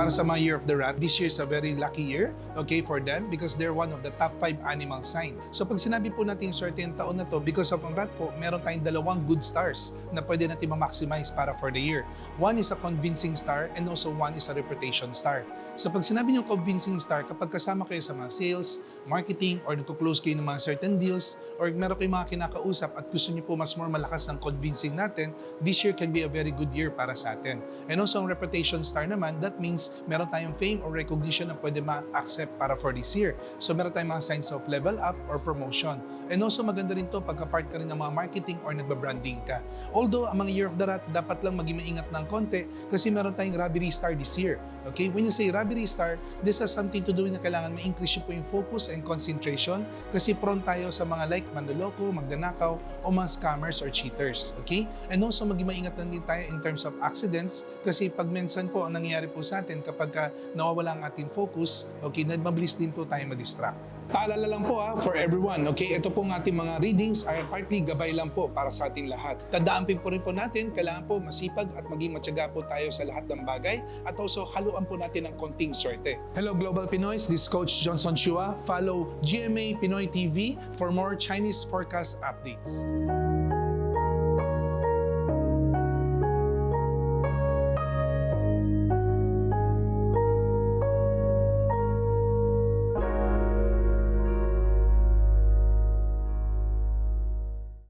para sa mga Year of the Rat, this year is a very lucky year, okay, for them because they're one of the top 5 animal sign. So pag sinabi po natin certain taon na to, because of ang rat po, meron tayong dalawang good stars na pwede natin ma-maximize para for the year. One is a convincing star and also one is a reputation star. So pag sinabi niyo convincing star, kapag kasama kayo sa mga sales, marketing, or nagko-close kayo ng mga certain deals, or meron kayong mga kinakausap at gusto niyo po mas more malakas ng convincing natin, this year can be a very good year para sa atin. And also ang reputation star naman, that means meron tayong fame or recognition na pwede ma-accept para for this year. So meron tayong mga signs of level up or promotion. And also maganda rin to pagka-part ka rin ng mga marketing or nagba-branding ka. Although ang mga Year of the Rat, dapat lang maging maingat ng konti kasi meron tayong robbery star this year. Okay? When you say robbery star, this has something to do na kailangan ma-increase po yung focus and concentration kasi prone tayo sa mga like mandoloko, magdanakaw, o mga scammers or cheaters. Okay? And also maging maingat lang din tayo in terms of accidents kasi pag minsan po ang nangyayari po sa atin kapag ka nawawala ang ating focus, okay, na mabilis din po tayo ma-distract. Paalala lang po ha, for everyone, okay? Ito pong ating mga readings are partly gabay lang po para sa ating lahat. Tandaan po rin po natin, kailangan po masipag at maging matyaga po tayo sa lahat ng bagay at also haluan po natin ng konting swerte. Hello Global Pinoys, this is Coach Johnson Chua. Follow GMA Pinoy TV for more Chinese forecast updates.